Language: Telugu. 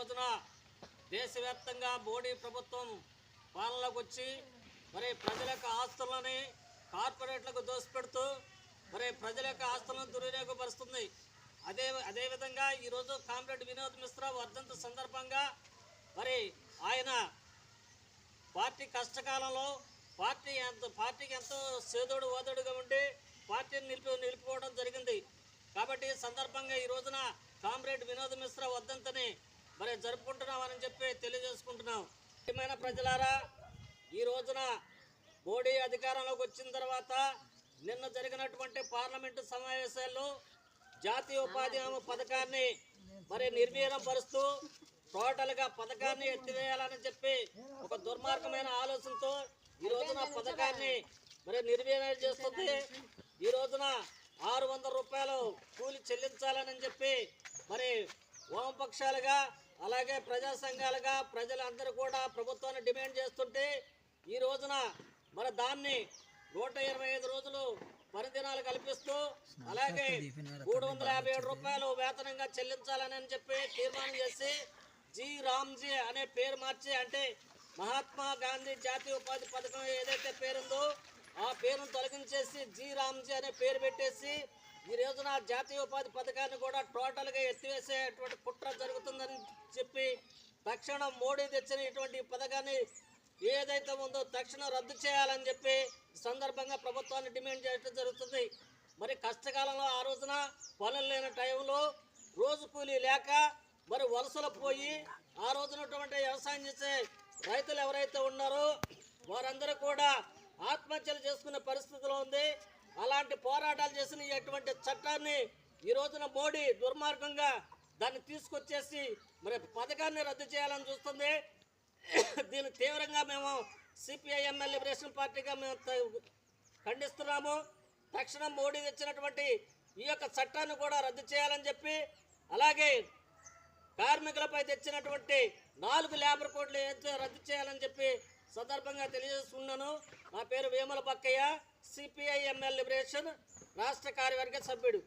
రోజున దేశవ్యాప్తంగా మోడీ ప్రభుత్వం పాలనలోకి వచ్చి మరి ప్రజల యొక్క ఆస్తులని కార్పొరేట్లకు దోసిపెడుతూ మరి ప్రజల యొక్క ఆస్తులను దుర్వినియోగపరుస్తుంది. అదే అదేవిధంగా ఈరోజు కామ్రేడ్ వినోద్ మిశ్రా వర్ధంతి సందర్భంగా మరి ఆయన పార్టీ కష్టకాలంలో పార్టీ ఎంత పార్టీకి ఎంతో సేదోడు ఓదోడుగా ఉండి పార్టీని నిలిపి నిలిపిపోవడం జరిగింది. కాబట్టి ఈ సందర్భంగా ఈ రోజున కామ్రేడ్ వినోద్ మిశ్రా వర్ధంతిని మరి జరుపుకుంటున్నామని చెప్పి తెలియజేసుకుంటున్నాం. ముఖ్యమైన ప్రజలారా ఈ రోజున మోడీ అధికారంలోకి వచ్చిన తర్వాత నిన్న జరిగినటువంటి పార్లమెంటు సమావేశాల్లో జాతీయ ఉపాధి హామీ పథకాన్ని మరి నిర్వీర్యం పరుస్తూ టోటల్గా పథకాన్ని ఎత్తివేయాలని చెప్పి ఒక దుర్మార్గమైన ఆలోచనతో ఈ రోజున పథకాన్ని మరి నిర్వీర్యం చేస్తుంది. ఈ రోజున ఆరు వందల రూపాయలు కూలి చెల్లించాలని చెప్పి మరి వామపక్షాలుగా అలాగే ప్రజా సంఘాలుగా ప్రజలందరూ కూడా ప్రభుత్వాన్ని డిమాండ్ చేస్తుంటే ఈ రోజున మరి దాన్ని నూట ఇరవై ఐదు రోజులు పనిదినాలు కల్పిస్తూ అలాగే మూడు వందల యాభై ఏడు రూపాయలు వేతనంగా చెల్లించాలని అని చెప్పి తీర్మానం చేసి జి రామ్జీ అనే పేరు మార్చి అంటే మహాత్మా గాంధీ జాతీయ ఉపాధి పథకం ఏదైతే పేరుందో ఆ పేరును తొలగించేసి జి రామ్జీ అనే పేరు పెట్టేసి ఈ రోజున జాతీయ ఉపాధి పథకాన్ని కూడా టోటల్గా ఎత్తివేసేటువంటి కుట్ర జరుగుతుందని చెప్పి తక్షణం మోడీ తెచ్చిన ఇటువంటి పథకాన్ని ఏదైతే ఉందో తక్షణం రద్దు చేయాలని చెప్పి సందర్భంగా ప్రభుత్వాన్ని డిమాండ్ చేయడం జరుగుతుంది. మరి కష్టకాలంలో ఆ రోజున పనులు లేని టైంలో రోజు కూలీ లేక మరి వలసలు పోయి ఆ రోజునటువంటి వ్యవసాయం చేసే రైతులు ఎవరైతే ఉన్నారో వారందరూ కూడా ఆత్మహత్యలు చేసుకునే పరిస్థితిలో ఉంది. అలాంటి పోరాటాలు చేసిన ఎటువంటి చట్టాన్ని ఈ రోజున మోడీ దుర్మార్గంగా దాన్ని తీసుకొచ్చేసి మరి పథకాన్ని రద్దు చేయాలని చూస్తుంది. దీన్ని తీవ్రంగా మేము సిపిఐఎంఎల్ లిబరేషన్ పార్టీగా మేము ఖండిస్తున్నాము. తక్షణం మోడీ తెచ్చినటువంటి ఈ యొక్క చట్టాన్ని కూడా రద్దు చేయాలని చెప్పి అలాగే కార్మికులపై తెచ్చినటువంటి నాలుగు లేబర్ కోడ్లు రద్దు చేయాలని చెప్పి సందర్భంగా తెలియజేస్తున్నాను. నా పేరు Vemula Bakkaiah CPI ML liberation రాష్ట్ర కార్యవర్గ సభ్యుడు.